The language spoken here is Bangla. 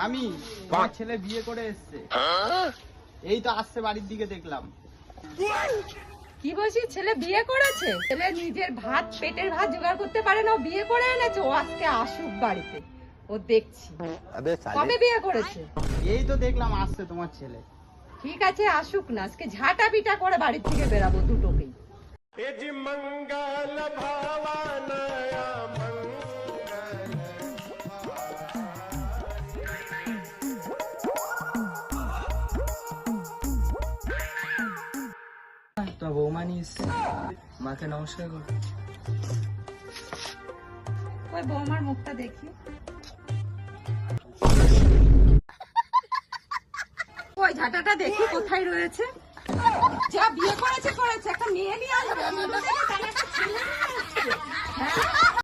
আমার ছেলে বিয়ে করে এসছে। এই তো আসছে বাড়ির দিকে দেখলাম। কি বলছি ছেলে বিয়ে করেছে? ছেলে নিজের ভাত পেটের ভাত জোগাড় করতে পারে না ও বিয়ে করে এনেছে ও আজকে আসুক বাড়িতে। ও দেখছি। কবে বিয়ে করেছে? এই তো দেখলাম আসছে তোমার ছেলে। ঠিক আছে আসুক না। আজকে ঝাঁটা পিটা করে বাড়ির থেকে বেরাবো দুটোকেই। তোমার বৌমা নিয়ে মাকে নমস্কার কর। ওই বৌমার মুখটা দেখি। ওই ঝাঁটাটা দেখি কোথায় রয়েছে। যা বিয়ে করেছে করেছে। একটা মেয়ে নিয়ে আসবে। হ্যাঁ?